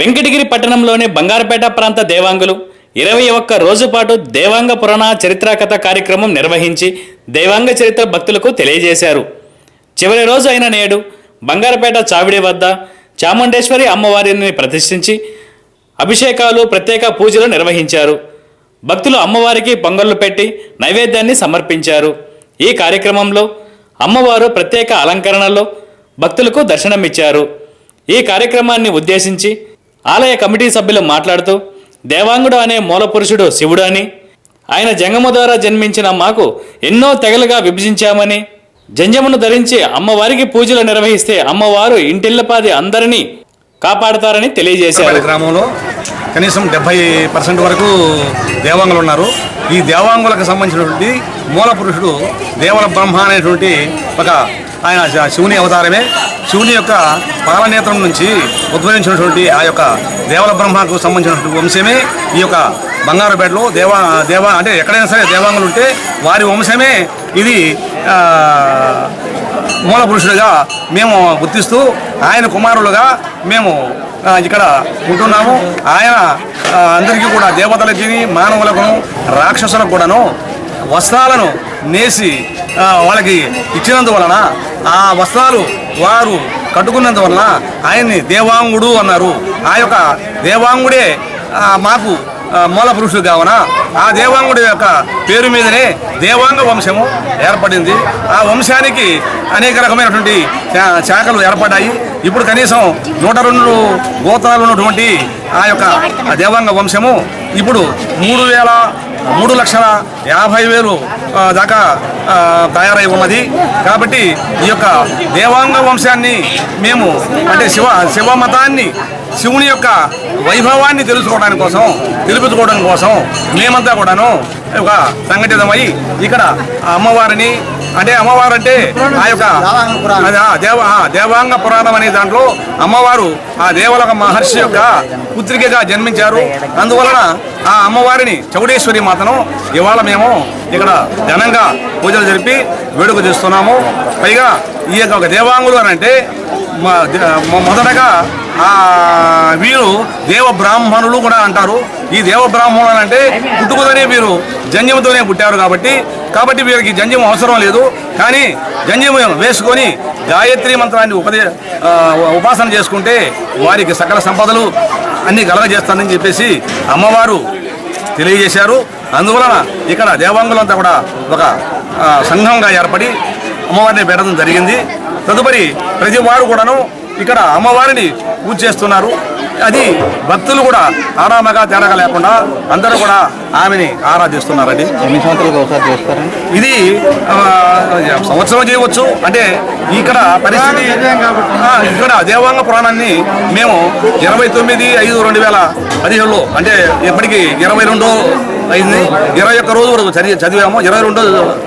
వెంకటగిరి పట్టణంలోని బంగారపేట ప్రాంత దేవాంగులు. ఇరవై ఒక్క రోజు పాటు దేవాంగ పురాణ చరిత్రకథ కార్యక్రమం నిర్వహించి దేవాంగ చరిత్ర భక్తులకు తెలియజేశారు. చివరి రోజు అయిన నేడు బంగారపేట చావిడి వద్ద చాముండేశ్వరి అమ్మవారిని ప్రతిష్ఠించి అభిషేకాలు ప్రత్యేక పూజలు నిర్వహించారు. భక్తులు అమ్మవారికి పొంగళ్ళు పెట్టి నైవేద్యాన్ని సమర్పించారు. ఈ కార్యక్రమంలో అమ్మవారు ప్రత్యేక అలంకరణలో భక్తులకు దర్శనమిచ్చారు. ఈ కార్యక్రమాన్ని ఉద్దేశించి ఆలయ కమిటీ సభ్యులు మాట్లాడుతూ దేవాంగుడు అనే మూలపురుషుడు శివుడు అని ఆయన జంగము ద్వారా జన్మించిన మాకు ఎన్నో తెగలుగా విభజించామని జంజమును ధరించి అమ్మవారికి పూజలు నిర్వహిస్తే అమ్మవారు ఇంటిల్లపాది అందరినీ కాపాడతారని తెలియజేశారు. గ్రామంలో కనీసం డెబ్బై పర్సెంట్ వరకు దేవాంగులు ఉన్నారు. ఈ దేవాంగులకు సంబంధించినటువంటి మూల పురుషుడు దేవల బ్రహ్మ అనేటువంటి ఒక ఆయన శివుని అవతారమే. శివుని యొక్క పాలనేత్రం నుంచి ఉద్భవించినటువంటి ఆ యొక్క దేవల బ్రహ్మకు సంబంధించినటువంటి వంశమే ఈ యొక్క బంగారుపేటలో దేవా దేవా అంటే ఎక్కడైనా సరే దేవాంగులు ఉంటే వారి వంశమే ఇది మూల పురుషుడిగా మేము గుర్తిస్తూ ఆయన కుమారులుగా మేము ఇక్కడ ఉంటున్నాము. ఆయన అందరికీ కూడా దేవతలకి మానవులకును రాక్షసులకు కూడాను వస్త్రాలను నేసి వాళ్ళకి ఇచ్చినందువలన ఆ వస్త్రాలు వారు కట్టుకున్నందువలన ఆయన్ని దేవాంగుడు అన్నారు. ఆ యొక్క దేవాంగుడే మాకు మూల పురుషుడు కావున ఆ దేవాంగుడి యొక్క పేరు మీదనే దేవాంగ వంశము ఏర్పడింది. ఆ వంశానికి అనేక రకమైనటువంటి శాఖలు ఏర్పడ్డాయి. ఇప్పుడు కనీసం నూట రెండు గోత్రాలు ఉన్నటువంటి ఆ యొక్క దేవాంగ వంశము ఇప్పుడు మూడు వేల మూడు లక్షల యాభై వేలు దాకా తయారై ఉన్నది. కాబట్టి ఈ యొక్క దేవాంగ వంశాన్ని మేము అంటే శివ శివ మతాన్ని శివుని యొక్క వైభవాన్ని తెలుసుకోవడానికి కోసం తెలుపుకోవడం కోసం మేమంతా కూడాను ఒక సంఘటితమై ఇక్కడ ఆ అమ్మవారిని అంటే అమ్మవారు అంటే ఆ యొక్క దేవ దేవాంగ పురాణం అనే దాంట్లో అమ్మవారు ఆ దేవలక మహర్షి యొక్క పుత్రికగా జన్మించారు. అందువలన ఆ అమ్మవారిని చౌడేశ్వరి మాతను ఇవాళ మేము ఇక్కడ ఘనంగా పూజలు జరిపి వేడుక చేస్తున్నాము. పైగా ఈ యొక్క ఒక దేవాంగులు అని అంటే మొదటగా ఆ వీరు దేవ బ్రాహ్మణులు కూడా అంటారు. ఈ దేవ బ్రాహ్మణులు అంటే పుట్టుకతోనే వీరు జన్యముతోనే పుట్టారు కాబట్టి కాబట్టి వీరికి జంజం అవసరం లేదు. కానీ జంజం వేసుకొని గాయత్రి మంత్రాన్ని ఉపదే ఉపాసన చేసుకుంటే వారికి సకల సంపదలు అన్ని కలగజేస్తానని చెప్పేసి అమ్మవారు తెలియజేశారు. అందువలన ఇక్కడ దేవాంగులంతా కూడా ఒక సంఘంగా ఏర్పడి అమ్మవారిని పెట్టడం జరిగింది. తదుపరి ప్రతి వారు కూడాను ఇక్కడ అమ్మవారిని పూజ చేస్తున్నారు. అది భక్తులు కూడా ఆరామగా తేడాగా లేకుండా అందరూ కూడా ఆమెని ఆరాధిస్తున్నారండి ఎన్ని సంవత్సరాలకు ఒకసారి చేస్తారండి? ఇది సంవత్సరం చేయవచ్చు. అంటే ఇక్కడ పరిస్థితి ఇక్కడ దేవాంగ పురాణాన్ని మేము ఇరవై తొమ్మిది ఐదు రెండు వేల పదిహేడులో అంటే ఇప్పటికి ఇరవై రెండో అయింది. ఇరవై ఒక్క రోజు వరకు చదివి చదివాము. ఇరవై రెండో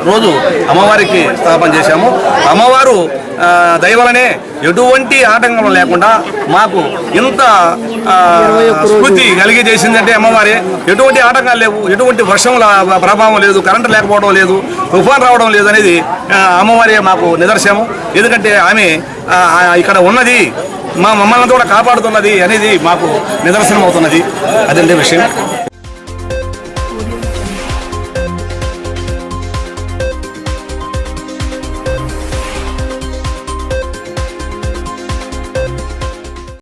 రోజు అమ్మవారికి స్థాపన చేశాము. అమ్మవారు దయవలనే ఎటువంటి ఆటంకం లేకుండా మాకు ఇంత కలిగి చేసిందంటే అమ్మవారే. ఎటువంటి ఆటంకాలు లేవు. ఎటువంటి వర్షం లా- ప్రభావం లేదు కరెంటు లేకపోవడం లేదు తుఫాన్ రావడం లేదు అనేది అమ్మవారి అమ్మవారే మాకు నిదర్శనం. ఎందుకంటే ఆమె ఇక్కడ ఉన్నది మా మమ్మల్ని కూడా కాపాడుతున్నది అనేది మాకు నిదర్శనం అవుతున్నది. అదంటే విషయం.